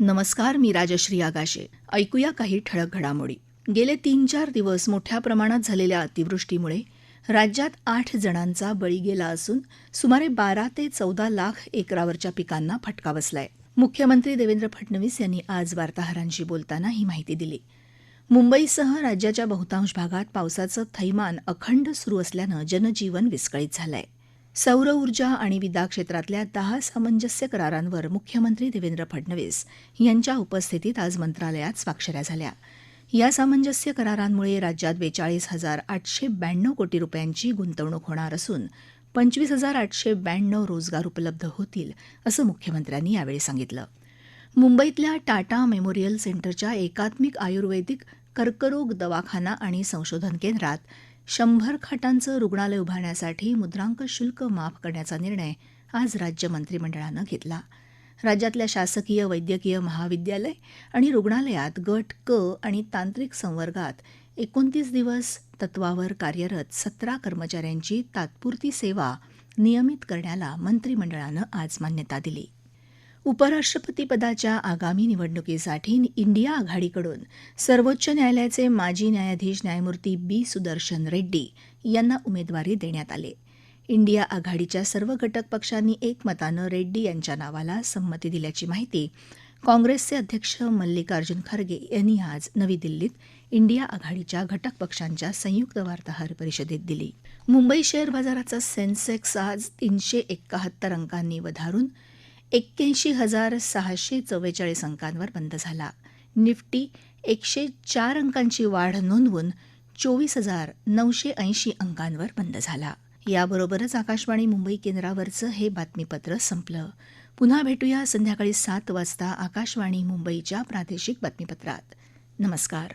नमस्कार मी राजश्री आगाशे. ऐकूया काही ठळक घडामोडी. गेले तीन चार दिवस मोठ्या प्रमाणात झालेल्या अतिवृष्टीमुळे राज्यात आठ जणांचा बळी गेला असून सुमारे बारा ते चौदा लाख एकरावरच्या पिकांना फटका बसलाय. मुख्यमंत्री देवेंद्र फडणवीस यांनी आज वार्ताहरांशी बोलताना ही माहिती दिली. मुंबईसह राज्याच्या बहुतांश भागात पावसाचं थैमान अखंड सुरू असल्यानं जनजीवन विस्कळीत झालंय. सौर ऊर्जा आणि विदा क्षेत्रातल्या दहा सामंजस्य करारांवर मुख्यमंत्री देवेंद्र फडणवीस यांच्या उपस्थितीत आज मंत्रालयात स्वाक्षऱ्या झाल्या. या सामंजस्य करारांमुळे राज्यात बेचाळीस हजार आठशे ब्याण्णव कोटी रुपयांची गुंतवणूक होणार असून पंचवीस हजार आठशे ब्याण्णव रोजगार उपलब्ध होतील असं मुख्यमंत्र्यांनी यावेळी सांगितलं. मुंबईतल्या टाटा मेमोरियल सेंटरच्या एकात्मिक आयुर्वेदिक कर्करोग दवाखाना आणि संशोधन केंद्रात शंभर खाटांचं रुग्णालय उभारण्यासाठी मुद्रांक शुल्क माफ करण्याचा निर्णय आज राज्य मंत्रिमंडळानं घेतला. राज्यातल्या शासकीय वैद्यकीय महाविद्यालय आणि रुग्णालयात गट क आणि तांत्रिक संवर्गात एकोणतीस दिवस तत्वावर कार्यरत सतरा कर्मचाऱ्यांची तात्पुरती सेवा नियमित करण्याला मंत्रिमंडळानं आज मान्यता दिली. उपराष्ट्रपतीपदाच्या आगामी निवडणुकीसाठी इंडिया आघाडीकडून सर्वोच्च न्यायालयाचे माजी न्यायाधीश न्यायमूर्ती बी. सुदर्शन रेड्डी यांना उमेदवारी देण्यात आली. इंडिया आघाडीच्या सर्व घटक पक्षांनी एकमतानं रेड्डी यांच्या नावाला संमती दिल्याची माहिती काँग्रेसचे अध्यक्ष मल्लिकार्जुन खरगे यांनी आज नवी दिल्लीत इंडिया आघाडीच्या घटक पक्षांच्या संयुक्त वार्ताहर परिषदेत दिली. मुंबई शेअर बाजाराचा सेन्सेक्स आज तीनशे एक्काहत्तर अंकांनी वधारून एक्क्याऐंशी हजार सहाशे चव्वेचाळीस अंकांवर बंद झाला. निफ्टी एकशे चार अंकांची वाढ नोंदवून चोवीस हजार नऊशे ऐंशी अंकांवर बंद झाला. याबरोबरच आकाशवाणी मुंबई केंद्रावरचं हे बातमीपत्र संपलं. पुन्हा भेटूया संध्याकाळी सात वाजता आकाशवाणी मुंबईच्या प्रादेशिक बातमीपत्रात. नमस्कार.